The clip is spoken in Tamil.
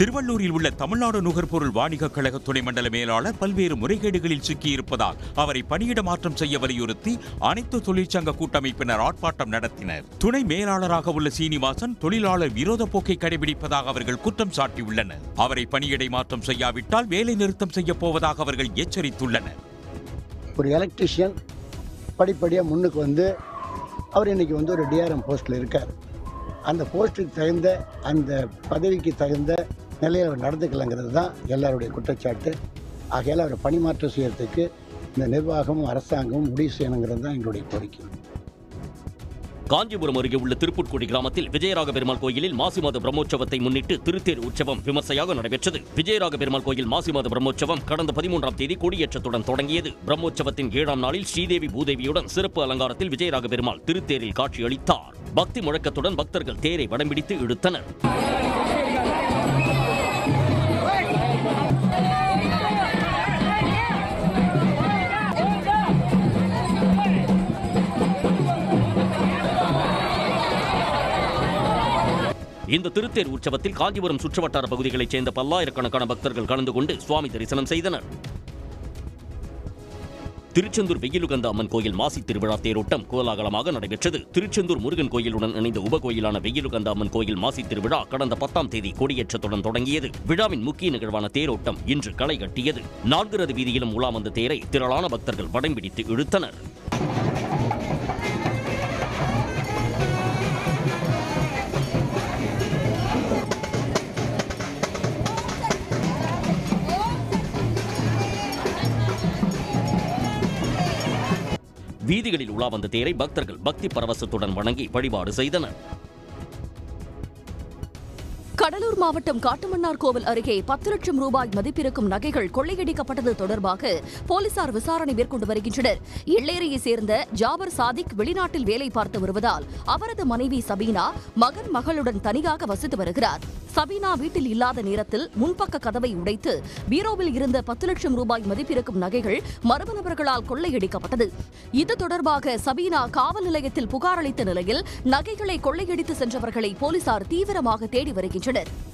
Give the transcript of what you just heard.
திருவள்ளூரில் உள்ள தமிழ்நாடு நுகர்பொருள் வாணிகக் கழக துணை மண்டல மேலாளர் பல்வேறு முறைகேடுகளில் சிக்கியிருப்பதால் அவரை பணியிட மாற்றம் செய்ய வலியுறுத்தி அனைத்து தொழிற்சங்க கூட்டமைப்பினர் ஆர்ப்பாட்டம் நடத்தினர். துணை மேலாளராக உள்ள சீனிவாசன் தொழிலாளர் விரோத போக்கை கடைபிடிப்பதாக அவர்கள் குற்றம் சாட்டியுள்ளனர். அவரை பணியிடை மாற்றம் செய்யாவிட்டால் வேலை நிறுத்தம் செய்ய போவதாக அவர்கள் எச்சரித்துள்ளனர். ஒரு எலக்ட்ரிஷியன் படிப்படியாக முன்னுக்கு வந்து அவர் இன்னைக்கு வந்து ஒரு டிஆர்எம் போஸ்ட்டில் இருக்கார். அந்த போஸ்ட்டுக்கு தகுந்த அந்த பதவிக்கு தகுந்த நிலையில் அவர் நடந்துக்கலைங்கிறது தான் எல்லாருடைய குற்றச்சாட்டு. ஆகையால் அவர் பணிமாற்றம் செய்யறதுக்கு இந்த நிர்வாகமும் அரசாங்கமும் முடிவு செய்யணுங்கிறது தான் எங்களுடைய கோரிக்கை. காஞ்சிபுரம் அருகே உள்ள திருப்புட்குடி கிராமத்தில் விஜயராக பெருமாள் கோயிலில் மாசி மாத பிரம்மோற்சவத்தை முன்னிட்டு திருத்தேர் உற்சவம் விமர்சையாக நடைபெற்றது. விஜயராக பெருமாள் கோயில் மாசி மாத பிரம்மோற்சவம் கடந்த பதிமூன்றாம் தேதி கொடியேற்றத்துடன் தொடங்கியது. பிரம்மோற்சவத்தின் ஏழாம் நாளில் ஸ்ரீதேவி பூதேவியுடன் சிறப்பு அலங்காரத்தில் விஜயராக பெருமாள் திருத்தேரில் காட்சியளித்தார். பக்தி முழக்கத்துடன் பக்தர்கள் தேரை வடம்பிடித்து இழுத்தனர். இந்த திருத்தேர் உற்சவத்தில் காஞ்சிபுரம் சுற்றுவட்டார பகுதிகளைச் சேர்ந்த பல்லாயிரக்கணக்கான பக்தர்கள் கலந்து கொண்டு சுவாமி தரிசனம் செய்தனர். திருச்செந்தூர் வெயிலுகந்த அம்மன் கோயில் மாசி திருவிழா தேரோட்டம் கோலாகலமாக நடைபெற்றது. திருச்செந்தூர் முருகன் கோயிலுடன் இணைந்த உபகோயிலான வெயிலுகந்த அம்மன் கோயில் மாசி திருவிழா கடந்த பத்தாம் தேதி கொடியேற்றத்துடன் தொடங்கியது. விழாவின் முக்கிய நிகழ்வான தேரோட்டம் இன்று களை கட்டியது. நான்கு வீதியிலும் உலா வந்த தேரை திரளான பக்தர்கள் வடம்பிடித்து இழுத்தனர். வீதிகளில் உலா வந்த தேரை பக்தர்கள் பக்தி பரவசத்துடன் வணங்கி வழிபாடு செய்தனர். கடலூர் மாவட்டம் காட்டுமன்னார் கோவில் அருகே பத்து லட்சம் ரூபாய் மதிப்பிருக்கும் நகைகள் கொள்ளையடிக்கப்பட்டது தொடர்பாக போலீசார் விசாரணை மேற்கொண்டு வருகின்றனர். எல்லேரியை சேர்ந்த ஜாபர் சாதிக் வெளிநாட்டில் வேலை பார்த்து வருவதால் அவரது மனைவி சபீனா மகன் மகளுடன் தனியாக வசித்து வருகிறார். சபீனா வீட்டில் இல்லாத நேரத்தில் முன்பக்க கதவை உடைத்து பீரோவில் இருந்த பத்து லட்சம் ரூபாய் மதிப்பிருக்கும் நகைகள் மர்ம நபர்களால் கொள்ளையடிக்கப்பட்டது. இது தொடர்பாக சபீனா காவல் நிலையத்தில் புகார் அளித்த நிலையில் நகைகளை கொள்ளையடித்து சென்றவர்களை போலீசார் தீவிரமாக தேடி வருகின்றனர். it.